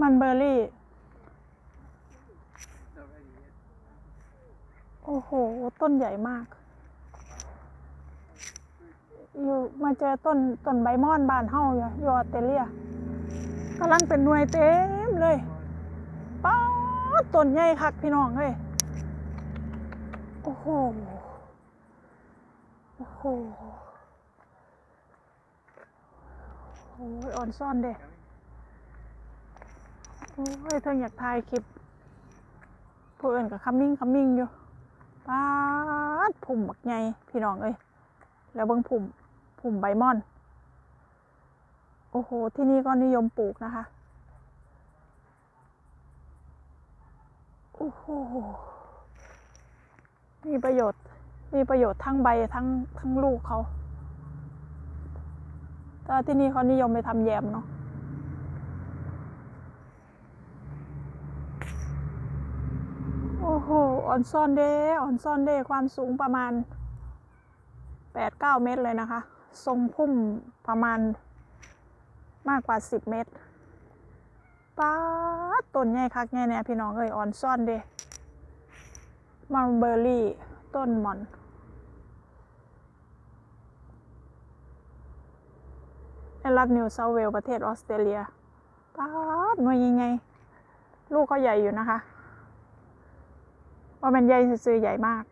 มันเบอร์รี่ โอ้โห ต้นใหญ่มาก อยู่มาเจอต้นต้นใบม่อนบานเฮาอยู่อยู่ออสเตรเลียกำลังเป็นหน่วยเต็มเลยป๊าต้นใหญ่คักพี่น้องเอ้ยโอ้โห โอ้โหโอ้ยอ่อนซ่อนเด้ โอ้ยเธออยากถ่ายคลิปผู้อื่นกับคัมมิ่งคัมมิ่งอยู่ปาดผุ่มบักใหญ่พี่น้องเอ้ยแล้วเบิ่งผุ่มผุ่มใบม่อน โอ้โห ที่นี่ก็นิยมปลูกนะคะ โอ้โห มีประโยชน์ มีประโยชน์ทั้งใบทั้งทั้งลูกเขาแต่ที่นี่เขานิยมไปทำแยมเนาะ โอ้โหอนซอนเดย์ออนซอนเดย์ความสูงประมาณแปดเก้าเมตรเลยนะคะ ทรงพุ่มประมาณมากกว่าสิบเมตรป้าต้นใหญ่คักใหญ่เนี่ยพี่น้องเอ้ยออนซ่อนเดมัลเบอร์รี่ต้นหมอนในรัฐนิวเซาเวลประเทศออสเตรเลียป้าหน่วยยังไง ลูกเขาใหญ่อยู่นะคะ ว่ามันใหญ่ซื่อใหญ่มาก